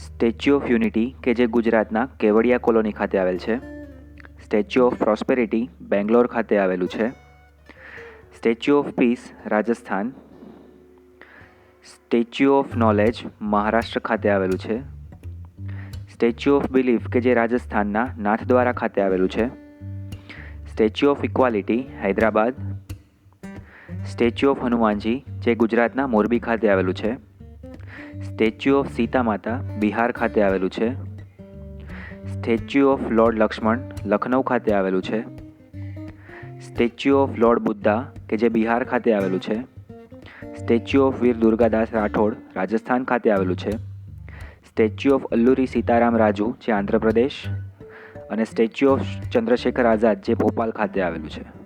Statue of unity, કે જે ગુજરાતના કેવડિયા કોલોની ખાતે આવેલ છે. સ્ટેચ્યુ ઓફ પ્રોસ્પેરિટી, બેંગ્લોર ખાતે આવેલું છે. Statue of peace, Rajasthan. Statue of knowledge, Maharashtra ખાતે આવેલું છે. સ્ટેચ્યુ ઓફ બિલીફ, કે જે રાજસ્થાનના નાથદ્વારા ખાતે આવેલું છે. Statue of equality, Hyderabad. Statue of Hanumanji, જે ગુજરાતના મોરબી ખાતે આવેલું છે. સ્ટેચ્યુ ઓફ સીતા માતા બિહાર ખાતે આવેલું છે. Statue of lord Lakshman Lucknow ખાતે આવેલું છે. સ્ટેચ્યુ ઓફ લોર્ડ બુદ્ધા, કે જે બિહાર ખાતે આવેલું છે. સ્ટેચ્યુ ઓફ વીર દુર્ગાદાસ રાઠોડ રાજસ્થાન ખાતે આવેલું છે. સ્ટેચ્યુ ઓફ અલ્લુરી સીતારામ રાજુ, જે આંધ્રપ્રદેશ અને સ્ટેચ્યુ ઓફ ચંદ્રશેખર આઝાદ, જે ભોપાલ ખાતે આવેલું છે.